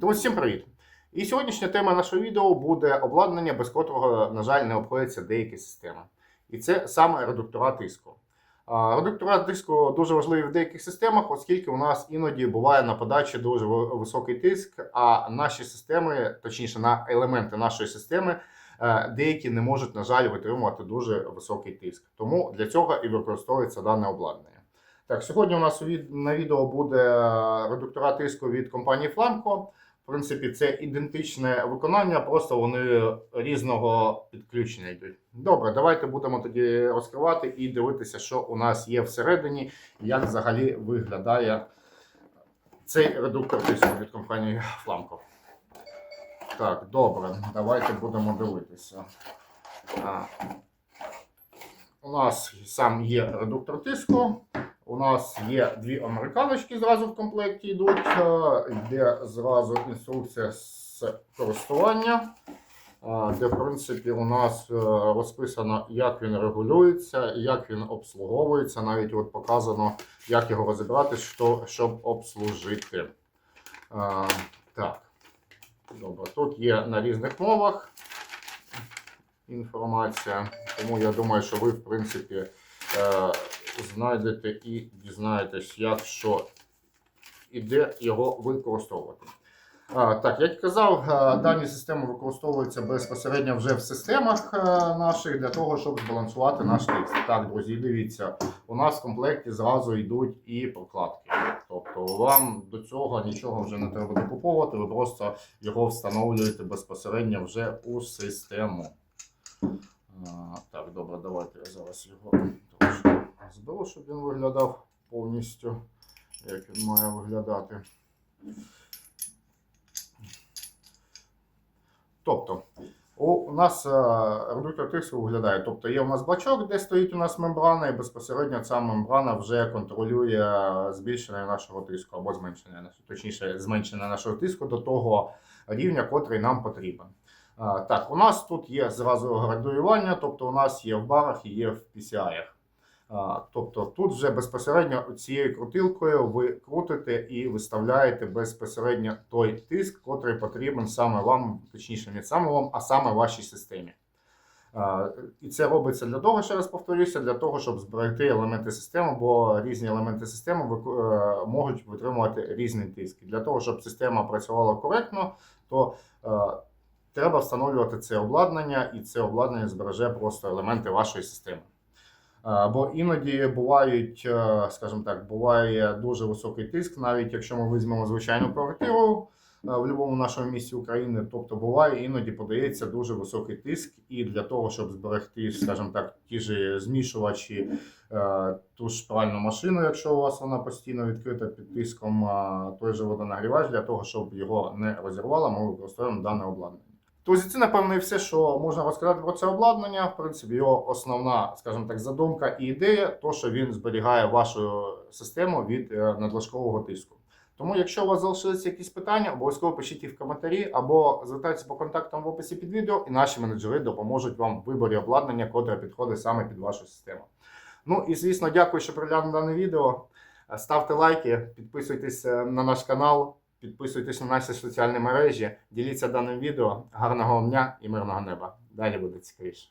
Друзі, всім привіт! І сьогоднішня тема нашого відео буде обладнання, без котрого, на жаль, не обходяться деякі системи. І це саме редуктора тиску. Редуктора тиску дуже важливі в деяких системах, оскільки у нас іноді буває на подачі дуже високий тиск, а наші системи, точніше, на елементи нашої системи, е, деякі не можуть, на жаль, витримувати дуже високий тиск. Тому для цього і використовується дане обладнання. Так, сьогодні у нас на відео буде редуктора тиску від компанії Flamco. Принципі, це ідентичне виконання, просто вони різного підключення йдуть. Добре, давайте будемо тоді розкривати і дивитися, що у нас є всередині, як взагалі виглядає цей редуктор тиску від компанії Flamco. Так, добре, давайте будемо дивитися. У нас сам є редуктор тиску. У нас є дві американочки зразу в комплекті йдуть. е, Йде зразу інструкція з користування, е, де, в принципі, у нас е, розписано, як він регулюється, як він обслуговується. Навіть от показано, як його розібрати, що, щоб обслужити. Так, добре. Тут є на різних мовах інформація, тому я думаю, що ви, в принципі, знайдете і дізнаєтесь, як що і де його використовувати. А, так, як казав, дані системи використовуються безпосередньо вже в системах наших для того, щоб збалансувати наш текст. Так, друзі, дивіться, у нас в комплекті зразу йдуть і прокладки. Тобто вам до цього нічого вже не треба докуповувати, ви просто його встановлюєте безпосередньо вже у систему. А, Так, добре, давайте я зараз його трошки зберу, щоб він виглядав повністю, як він має виглядати. Тобто, у нас е, редуктор тиску виглядає. Тобто є у нас бачок, де стоїть у нас мембрана, і безпосередньо ця мембрана вже контролює збільшення нашого тиску або зменшення, нашого- точніше, зменшення нашого тиску до того рівня, котрий нам потрібен. Так, у нас тут є зразу градуювання, тобто у нас є в барах і є в PCI. Тобто тут вже безпосередньо цією крутилкою ви крутите і виставляєте безпосередньо той тиск, котрий потрібен саме вам, точніше, не саме вам, а саме вашій системі. І це робиться для того, ще раз повторюся, для того, щоб зберегти елементи системи, бо різні елементи системи е, можуть витримувати різний тиск. Для того, щоб система працювала коректно, то е, треба встановлювати це обладнання, і це обладнання збереже просто елементи вашої системи. Е, Бо іноді бувають, е, скажімо так, буває дуже високий тиск, навіть якщо ми візьмемо звичайну квартиру е, в будь-якому нашому місті України, тобто буває іноді подається дуже високий тиск, і для того, щоб зберегти, скажімо так, ті ж змішувачі, ту ж пральну машину, якщо у вас вона постійно відкрита під тиском, той же водонагрівач, для того, щоб його не розірвало, ми використовуємо дане обладнання. Друзі, це напевно і все, що можна розказати про це обладнання. В принципі, його основна, скажімо так, задумка і ідея, то що він зберігає вашу систему від е, надлишкового тиску. Тому, якщо у вас залишилися якісь питання, обов'язково пишіть їх в коментарі або звертайтеся по контактам в описі під відео, і наші менеджери допоможуть вам в виборі обладнання, котре підходить саме під вашу систему. Ну і звісно, дякую, що приглянули дане відео. Ставте лайки, підписуйтесь е, на наш канал. Підписуйтесь на наші соціальні мережі, діліться даним відео. Гарного вам дня і мирного неба. Далі буде цікавіше.